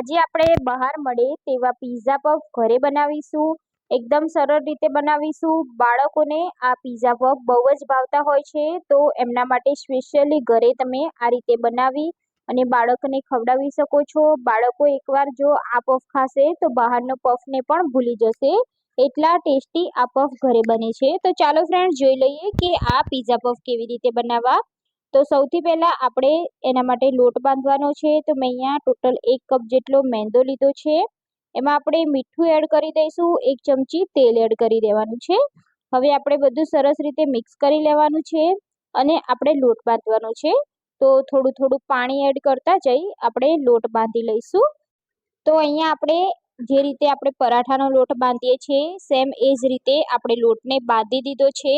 આજે આપણે બહાર મળે તેવા પીઝા પફ ઘરે બનાવીશું, એકદમ સરળ રીતે બનાવીશું. બાળકોને આ પીઝા પફ બહુ જ ભાવતા હોય છે, તો એમના માટે સ્પેશિયલી ઘરે તમે આ રીતે બનાવી અને બાળકને ખવડાવી શકો છો. બાળકો એકવાર જો આ પફ ખાશે, તો બહારનો પફને પણ ભૂલી જશે. એટલા ટેસ્ટી આ પફ ઘરે બને છે. તો ચાલો ફ્રેન્ડ જોઈ લઈએ કે આ પીઝા પફ કેવી રીતે બનાવવા. તો સૌથી પહેલાં આપણે એના માટે લોટ બાંધવાનો છે. તો મેં અહીંયા ટોટલ એક કપ જેટલો મેંદો લીધો છે. એમાં આપણે મીઠું એડ કરી દઈશું. એક ચમચી તેલ એડ કરી દેવાનું છે. હવે આપણે બધું સરસ રીતે મિક્સ કરી લેવાનું છે અને આપણે લોટ બાંધવાનો છે. તો થોડું થોડું પાણી એડ કરતા જઈ આપણે લોટ બાંધી લઈશું. તો અહીંયા આપણે જે રીતે આપણે પરાઠાનો લોટ બાંધીએ છીએ, સેમ એ જ રીતે આપણે લોટને બાંધી દીધો છે.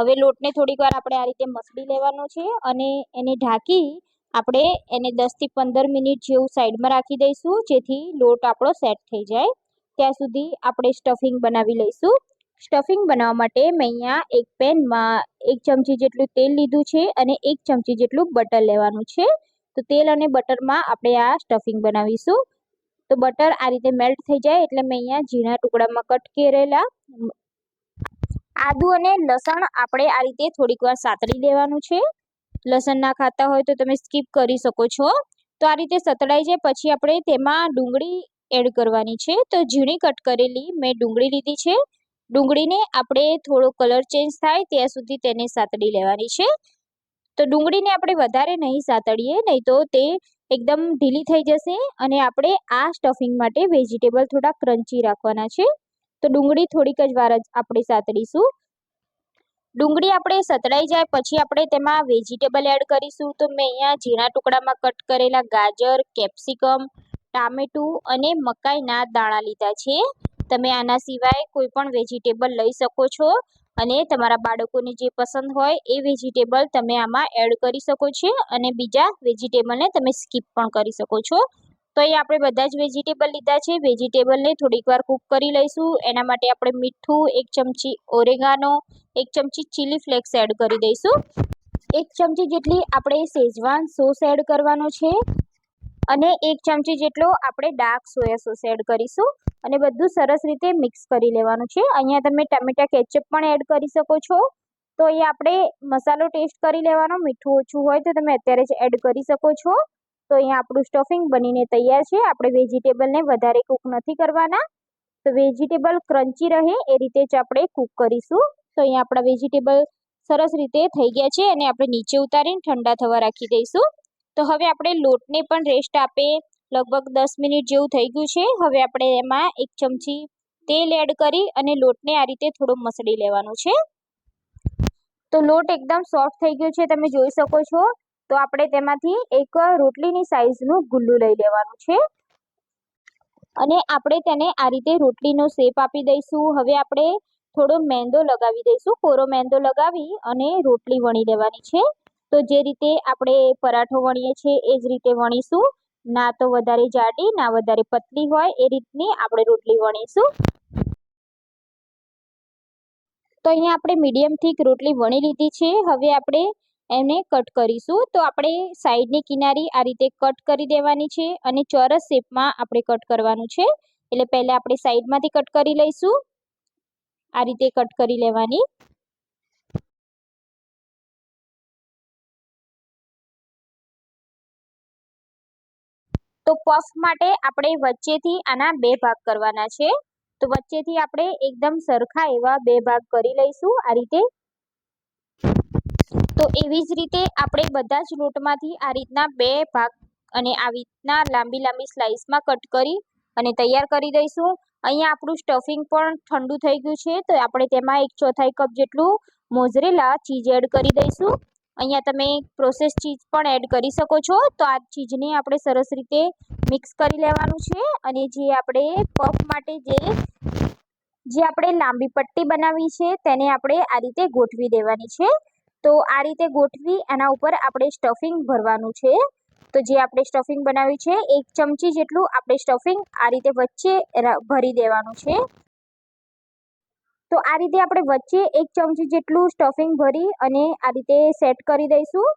હવે લોટને થોડીક વાર આપણે આ રીતે મસળી લેવાનો છે અને એને ઢાંકી આપણે એને દસથી પંદર મિનિટ જેવું સાઈડમાં રાખી દઈશું, જેથી લોટ આપણો સેટ થઈ જાય. ત્યાં સુધી આપણે સ્ટફિંગ બનાવી લઈશું. સ્ટફિંગ બનાવવા માટે મેં અહીંયા એક પેનમાં એક ચમચી જેટલું તેલ લીધું છે અને એક ચમચી જેટલું બટર લેવાનું છે. તો તેલ અને બટરમાં આપણે આ સ્ટફિંગ બનાવીશું. તો બટર આ રીતે મેલ્ટ થઈ જાય એટલે મેં અહીંયા ઝીણા ટુકડામાં કટ કરેલા આદુ અને લસણ આપણે આ રીતે થોડીક વાર સાતળી લેવાનું છે. લસણ ના ખાતા હોય તો તમે સ્કીપ કરી શકો છો. તો આ રીતે સતળાઈ જાય પછી આપણે તેમાં ડુંગળી એડ કરવાની છે. તો ઝીણી કટ કરેલી મેં ડુંગળી લીધી છે. ડુંગળીને આપણે થોડો કલર ચેન્જ થાય ત્યાં સુધી તેને સાતળી લેવાની છે. તો ડુંગળીને આપણે વધારે નહીં સાતળીએ, નહીં તો તે એકદમ ઢીલી થઈ જશે અને આપણે આ સ્ટફિંગ માટે વેજીટેબલ થોડા ક્રન્ચી રાખવાના છે. તો ડુંગળી થોડીક જ વાર જ આપણે સાતડીશું. ડુંગળી આપણે સતળાઈ જાય પછી આપણે તેમાં વેજીટેબલ એડ કરીશું. તો મેં અહીંયા ઝીણા ટુકડામાં કટ કરેલા ગાજર, કેપ્સિકમ, ટામેટું અને મકાઈના દાણા લીધા છે. તમે આના સિવાય કોઈ પણ વેજીટેબલ લઈ શકો છો અને તમારા બાળકોને જે પસંદ હોય એ વેજીટેબલ તમે આમાં એડ કરી શકો છો અને બીજા વેજીટેબલને તમે સ્કીપ પણ કરી શકો છો. તો અહીં આપણે બધા જ વેજીટેબલ લીધા છે. વેજીટેબલને થોડીક વાર કૂક કરી લઈશું. એના માટે આપણે મીઠું, એક ચમચી ઓરેગાનો એક ચમચી ચીલી ફ્લેક્સ એડ કરી દઈશું. એક ચમચી જેટલી આપણે શેઝવાન સોસ એડ કરવાનો છે અને એક ચમચી જેટલો આપણે ડાર્ક સોયા સોસ એડ કરીશું અને બધું સરસ રીતે મિક્સ કરી લેવાનું છે. અહીંયા તમે ટમેટા કેચઅપ પણ એડ કરી શકો છો. તો અહીંયા આપણે મસાલો ટેસ્ટ કરી લેવાનો. મીઠું ઓછું હોય તો તમે અત્યારે જ એડ કરી શકો છો. તો અહીંયા આપણું સ્ટફિંગ બનીને તૈયાર છે. આપણે વેજીટેબલને વધારે કૂક નથી કરવાના. તો વેજીટેબલ ક્રન્ચી રહે એ રીતે જ આપણે કૂક કરીશું. તો અહીંયા આપણા વેજીટેબલ સરસ રીતે થઈ ગયા છે અને આપણે નીચે ઉતારીને ઠંડા થવા રાખી દઈશું. તો હવે આપણે લોટને પણ રેસ્ટ આપે. લગભગ દસ મિનિટ જેવું થઈ ગયું છે. હવે આપણે એમાં એક ચમચી તેલ એડ કરી અને લોટને આ રીતે થોડો મસળી લેવાનો છે. તો લોટ એકદમ સોફ્ટ થઈ ગયો છે. તમે જોઈ શકો છો. તો આપણે તેમાંથી એક રોટલીની સાઈઝનું ગુલ્લું લઈ લેવાનું છે. અને આપણે તેને આ રીતે રોટલીનો શેપ આપી દઈશું. હવે આપણે થોડો મેંદો લગાવી દઈશું. કોરો મેંદો લગાવી અને રોટલી વણી લેવાની છે. તો જે રીતે આપણે પરાઠો વણીએ છીએ એ જ રીતે વણીશું. ના તો વધારે જાડી, ના વધારે પતલી હોય એ રીતની આપણે રોટલી વણીશું. તો અહીંયા આપણે મીડિયમ થીક રોટલી વણી લીધી છે. હવે આપણે એને કટ કરીશું. તો આપણે સાઈડની કિનારી આ રીતે કટ કરી દેવાની છે અને ચોરસ શેપમાં આપણે કટ કરવાનું છે. એટલે પહેલાં આપણે સાઈડમાંથી કટ કરી લઈશું. આ રીતે કટ કરી લેવાની. તો પફ માટે આપણે વચ્ચેથી આના બે ભાગ કરવાના છે. તો વચ્ચેથી આપણે એકદમ સરખા એવા બે ભાગ કરી લઈશું. આ રીતે તો એવી જ રીતે આપણે બધા જ લોટમાંથી આ રીતના બે ભાગ અને આવી રીતના લાંબી લાંબી સ્લાઇસમાં કટ કરી અને તૈયાર કરી દઈશું. અહીંયા આપણું સ્ટફિંગ પણ ઠંડુ થઈ ગયું છે, તો આપણે તેમાં એક ચોથાઈ કપ જેટલું મોઝરેલા ચીઝ એડ કરી દઈશું. અહીંયા તમે પ્રોસેસ ચીઝ પણ એડ કરી શકો છો, તો આ ચીઝને આપણે સરસ રીતે મિક્સ કરી લેવાનું છે અને જે આપણે પફ માટે જે જે આપણે લાંબી પટ્ટી બનાવી છે તેને આપણે આ રીતે ગોઠવી દેવાની છે. તો આ રીતે ગોઠવી એના ઉપર આપણે સ્ટફિંગ ભરવાનું છે. તો જે આપણે સ્ટફિંગ બનાવ્યું છે, એક ચમચી જેટલું આપણે સ્ટફિંગ આ રીતે વચ્ચે ભરી દેવાનું છે. તો આ રીતે આપણે વચ્ચે એક ચમચી જેટલું સ્ટફિંગ ભરી અને આ રીતે સેટ કરી દઈશું.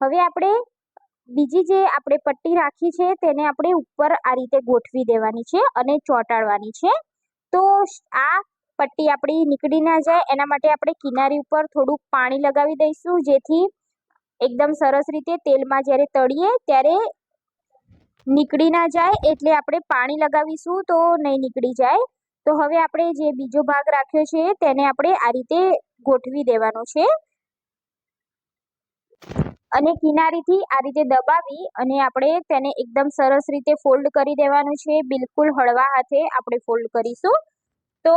હવે આપણે બીજી જે આપણે પટ્ટી રાખી છે, તેને આપણે ઉપર આ રીતે ગોઠવી દેવાની છે અને ચોંટાડવાની છે. તો આ પટ્ટી આપણી નીકળી ના જાય, એના માટે આપણે કિનારી ઉપર થોડુંક પાણી લગાવી દઈશું, જેથી એકદમ સરસ રીતે તેલમાં જ્યારે તળીએ ત્યારે નીકળી ના જાય, એટલે આપણે પાણી લગાવીશું તો નહીં નીકળી જાય. તો હવે આપણે જે બીજો ભાગ રાખ્યો છે તેને આપણે આ રીતે ગોઠવી દેવાનો છે. અને કિનારીથી આ રીતે દબાવી અને આપણે તેને એકદમ સરસ રીતે ફોલ્ડ કરી દેવાનું છે, બિલકુલ હળવા હાથે આપણે ફોલ્ડ કરીશું. તો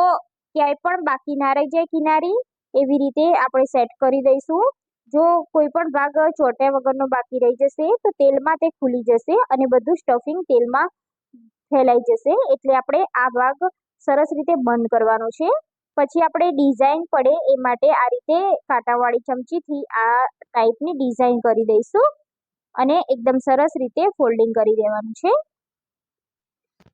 ક્યાંય પણ બાકી ના રહી જાય કિનારી, એવી રીતે આપણે સેટ કરી દઈશું. જો કોઈ પણ ભાગ ચોટ્યા વગરનો બાકી રહી જશે, તો તેલમાં તે ખુલી જશે અને બધું સ્ટફિંગ તેલમાં ફેલાઈ જશે. એટલે આપણે આ ભાગ સરસ રીતે બંધ કરવાનો છે. પછી આપણે ડિઝાઇન પડે એ માટે આ રીતે કાંટાવાળી ચમચીથી આ ટાઈપની ડિઝાઇન કરી દઈશું. અને એકદમ સરસ રીતે ફોલ્ડિંગ કરી દેવાનું છે.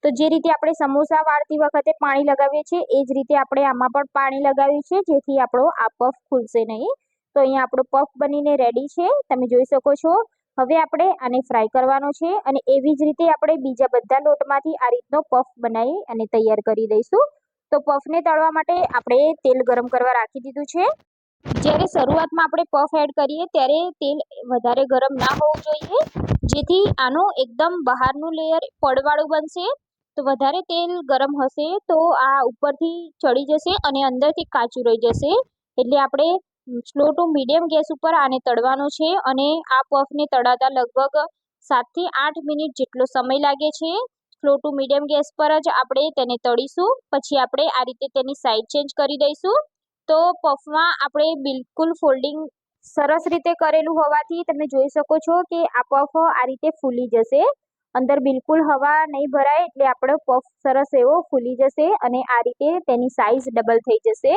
તો જે રીતે આપણે સમોસા વાળતી વખતે પાણી લગાવીએ છીએ, એ જ રીતે આપણે આમાં પણ પાણી લગાવ્યું છે, જેથી આપણો આ પફ ખુલશે નહીં. તો અહીંયા આપણો પફ બનીને રેડી છે, તમે જોઈ શકો છો. હવે આપણે આને ફ્રાય કરવાનો છે અને એવી જ રીતે આપણે બીજા બધા લોટમાંથી આ રીતનો પફ બનાવી અને તૈયાર કરી દઈશું. તો પફને તળવા માટે આપણે તેલ ગરમ કરવા રાખી દીધું છે. જ્યારે શરૂઆતમાં આપણે પફ એડ કરીએ, ત્યારે તેલ વધારે ગરમ ના હોવું જોઈએ. જેથી આનું એકદમ બહારનું લેયર પડવાળું બનશે. તો વધારે તેલ ગરમ હશે તો આ ઉપરથી ચડી જશે અને અંદરથી કાચું રહી જશે. એટલે આપણે સ્લો ટુ મીડિયમ ગેસ ઉપર આને તળવાનું છે અને આ પફને તળાતા લગભગ સાતથી આઠ મિનિટ જેટલો સમય લાગે છે. સ્લો ટુ મીડિયમ ગેસ પર જ આપણે તેને તળીશું. પછી આપણે આ રીતે તેની સાઈડ ચેન્જ કરી દઈશું. તો પફમાં આપણે બિલકુલ ફોલ્ડિંગ સરસ રીતે કરેલું હોવાથી તમે જોઈ શકો છો કે આ પફ આ રીતે ફૂલી જશે. અંદર બિલકુલ હવા નહીં ભરાય એટલે આપણો પફ સરસ એવો ફૂલી જશે અને આ રીતે તેની સાઇઝ ડબલ થઈ જશે.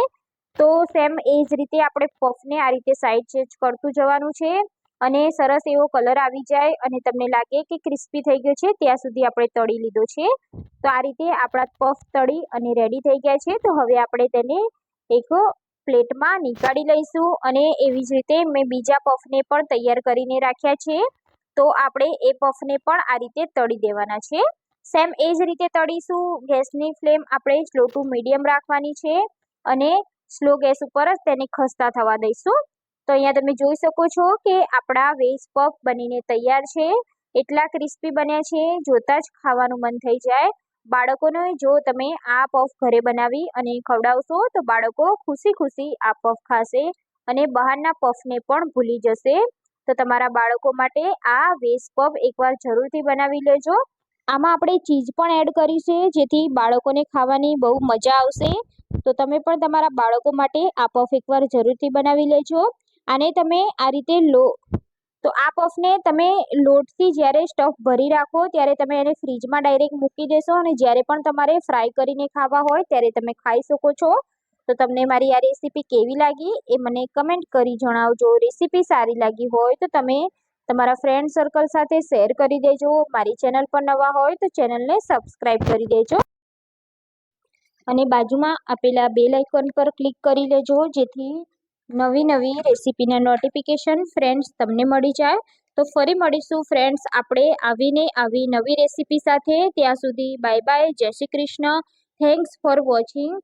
તો સેમ એ જ રીતે આપણે પફને આ રીતે સાઇડ ચેન્જ કરતું જવાનું છે અને સરસ એવો કલર આવી જાય અને તમને લાગે કે ક્રિસ્પી થઈ ગયો છે ત્યાં સુધી આપણે તળી લીધો છે. તો આ રીતે આપણા પફ તળી અને રેડી થઈ ગયા છે. તો હવે આપણે તેને એક પ્લેટમાં નીકાળી લઈશું અને એવી જ રીતે મેં બીજા પફને પણ તૈયાર કરીને રાખ્યા છે. તો આપણે એ પફને પણ આ રીતે તળી દેવાના છે. સેમ એ જ રીતે તળીશું. ગેસની ફ્લેમ આપણે સ્લો ટુ મીડિયમ રાખવાની છે અને સ્લો ગેસ ઉપર જ તેને ખસ્તા થવા દઈશું. તો અહીંયા તમે જોઈ શકો છો કે આપણા વેજ પફ બનીને તૈયાર છે. એટલા ક્રિસ્પી બન્યા છે. જોતાં જ ખાવાનું મન થઈ જાય. બાળકોને જો તમે આ પફ ઘરે બનાવી અને ખવડાવશો, તો બાળકો ખુશી ખુશી આ પફ ખાશે અને બહારના પફને પણ ભૂલી જશે. તો તમારા બાળકો માટે આ વેસ પફ એકવાર જરૂરથી બનાવી લેજો. આમાં આપણે ચીઝ પણ એડ કરી છે, જેથી બાળકોને ખાવાની બહુ મજા આવશે. તો તમે પણ તમારા બાળકો માટે આ પફ એકવાર જરૂરથી બનાવી લેજો. આને તમે આ રીતે લો તો આ પફને તમે લોટથી જ્યારે સ્ટફ ભરી રાખો, ત્યારે તમે એને ફ્રીજમાં ડાયરેક્ટ મૂકી દેશો અને જ્યારે પણ તમારે ફ્રાય કરીને ખાવા હોય, ત્યારે તમે ખાઈ શકો છો. તો તમને મારી આ રેસીપી કેવી લાગી, એ મને કમેન્ટ કરી જણાવજો. રેસીપી સારી લાગી હોય તો તમે તમારા ફ્રેન્ડ સર્કલ સાથે શેર કરી દેજો. મારી ચેનલ પર નવા હોય તો ચેનલને સબસ્ક્રાઈબ કરી દેજો. અને બાજુમાં આપેલા બેલ આઇકોન પર ક્લિક કરી લેજો, જેથી નવી નવી રેસીપીના નોટિફિકેશન ફ્રેન્ડ્સ તમને મળી જાય. તો ફરી મળીશું ફ્રેન્ડ્સ આપણે આવીને આવી નવી રેસીપી સાથે. ત્યાં સુધી બાય બાય જય Shri Krishna. Thanks for watching